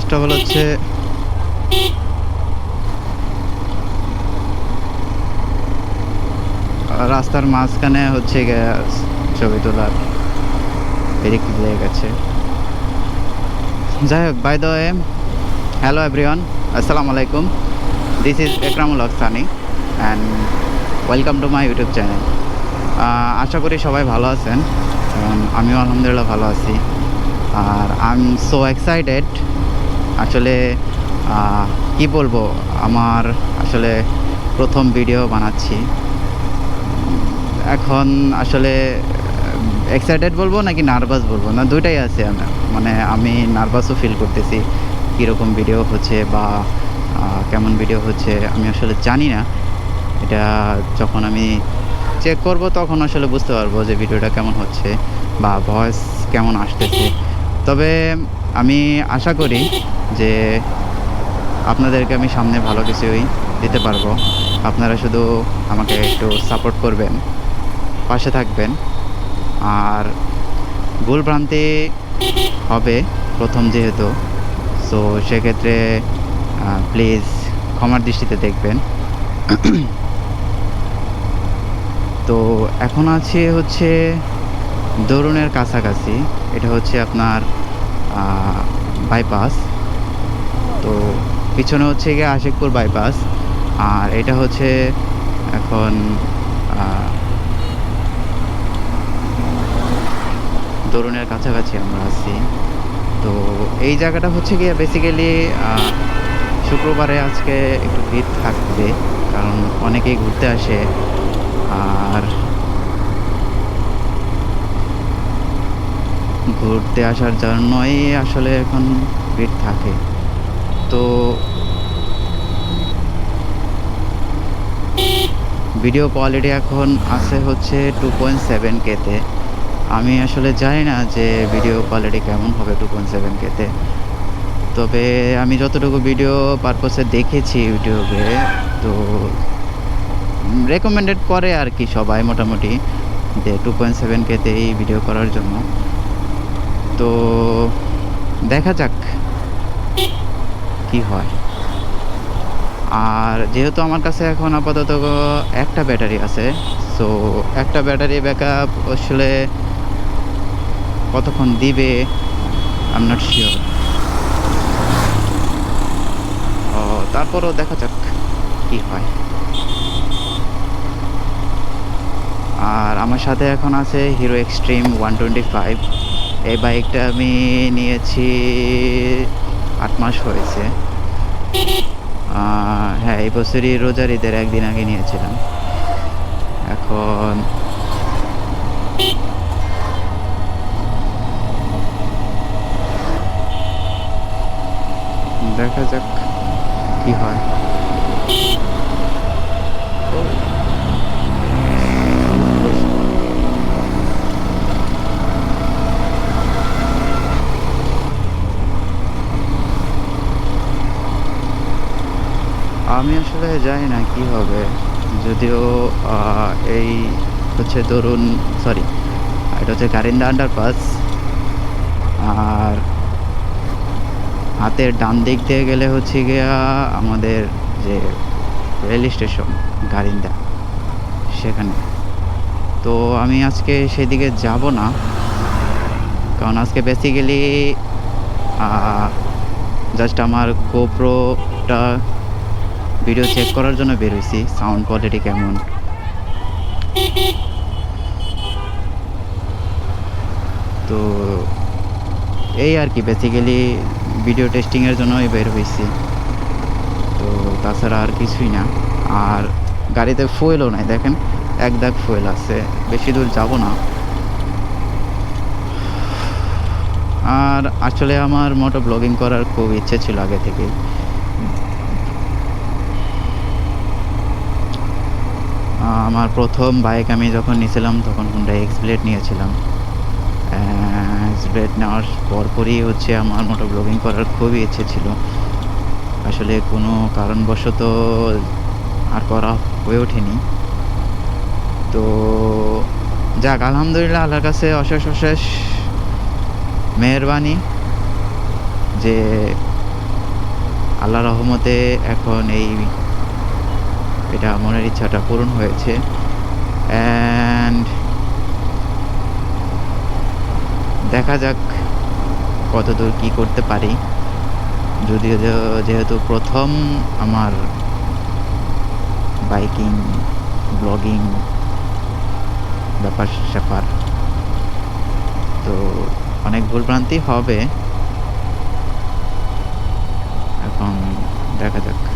First of হচ্ছে। রাস্তার মাঝখানে হচ্ছে ছবি তোলার লেগে গেছে। যাই হোক বাই দ্য হ্যালো এভরিওয়ান আসসালামু আলাইকুম। This is Ekramul Afsani and welcome to my YouTube channel আশা করি সবাই ভালো আছেন। আমিও আলহামদুলিল্লাহ ভালো আছি। আর আই এম সো এক্সাইটেড আসলে কি বলব? আমার আসলে প্রথম ভিডিও বানাচ্ছি। এখন আসলে এক্সাইটেড বলব নাকি নার্ভাস বলব? না, দুইটাই আছে মানে আমি নার্ভাসও ফিল করতেছি, কীরকম ভিডিও হচ্ছে বা কেমন ভিডিও হচ্ছে, আমি আসলে জানি না। এটা যখন আমি চেক করব, তখন আসলে বুঝতে পারব যে ভিডিওটা কেমন হচ্ছে বা ভয়েস কেমন আসতেছে। তবে আমি আশা করি যে আপনাদেরকে আমি সামনে ভালো কিছুই দিতে পারব। আপনারা শুধু আমাকে একটু সাপোর্ট করবেন, পাশে থাকবেন। আর ভুল ভ্রান্তি হবে প্রথম যেহেতু সো সেক্ষেত্রে প্লিজ ক্ষমার দৃষ্টিতে দেখবেন। তো এখন আছে হচ্ছে দরুনের কাছাকাছি। এটা হচ্ছে আপনার বাইপাস তো পিছনে হচ্ছে গিয়ে আশিকপুর বাইপাস আর এটা হচ্ছে এখন দরুনের কাছাকাছি আমরা আছি। তো এই জায়গাটা হচ্ছে গিয়ে বেসিক্যালি শুক্রবারে আজকে একটু ভিড় থাকবে, কারণ অনেকেই ঘুরতে আসে আর ঘুরতে আসার জন্যই আসলে এখন ভিড় থাকে। তো ভিডিও কোয়ালিটি এখন আছে হচ্ছে টু পয়েন্ট সেভেন কেতে আমি আসলে জানি না যে ভিডিও কোয়ালিটি কেমন হবে টু পয়েন্ট সেভেন কেতে তবে আমি যতটুকু ভিডিও পারপসে দেখেছি ইউটিউবে তো রেকমেন্ডেড করে আর কি সবাই মোটামুটি যে টু পয়েন্ট সেভেন কেতে এই ভিডিও করার জন্য। তো দেখা যাক কি হয়। আর যেহেতু আমার কাছে এখন আপাতত একটা ব্যাটারি আছে সো একটা ব্যাটারি ব্যাকআপ আসলে কতক্ষণ দিবে আম নট শিওর ও, তারপরও দেখা যাক কি হয়। আর আমার সাথে এখন আছে Hero Xtreme one twenty five এই বাইকটা আমি নিয়েছি আট মাস হয়েছে। হ্যাঁ এই বছরই রোজার ঈদের একদিন আগে নিয়েছিলাম। এখন দেখা যাক কি হয়। আমি আসলে জানি না কি হবে। যদিও এই হচ্ছে ধরুন সরি এটা হচ্ছে গারিন্দা আন্ডারপাস আর হাতের ডান দিক দিয়ে গেলে হচ্ছে গিয়া আমাদের যে রেল স্টেশন গারিন্দা সেখানে। তো আমি আজকে সেদিকে যাব না, কারণ আজকে বেসিক্যালি জাস্ট আমার গোপ্রোটা ভিডিও চেক করার জন্য বেরোইছি সাউন্ড কোয়ালিটি কেমন? তো এই আর কি বেসিক্যালি ভিডিও টেস্টিংয়ের জন্যই বের হয়েছি তো তাছাড়া আর কিছুই না। আর গাড়িতে ফুয়েলও নাই, দেখেন, এক দাগ ফুয়েল আছে। বেশি দূর যাব না। আর আসলে আমার মোটো ব্লগিং করার খুব ইচ্ছে ছিল আগে থেকে আমার প্রথম বাইক আমি যখন নিয়েছিলাম, তখন হুন্ডা এক্সপ্লেট নিয়েছিলাম। এক্সপ্লেট নেওয়ার পরপরই হচ্ছে আমার মোটো ব্লগিং করার খুবই ইচ্ছে ছিল। আসলে কোনো কারণবশত আর করা হয়ে ওঠেনি। তো যাক, আলহামদুলিল্লাহ, আল্লাহর কাছে অশেষ অশেষ মেহরবানি যে আল্লাহ রহমতে এখন এই এটা মনের ইচ্ছাটা পূরণ হয়েছে। অ্যান্ড দেখা যাক কতদূর কি করতে পারি। যদিও যেহেতু প্রথম আমার বাইকিং, ব্লগিং ব্যাপার স্যাপার, তো অনেক ভুলভ্রান্তি হবে। এখন দেখা যাক।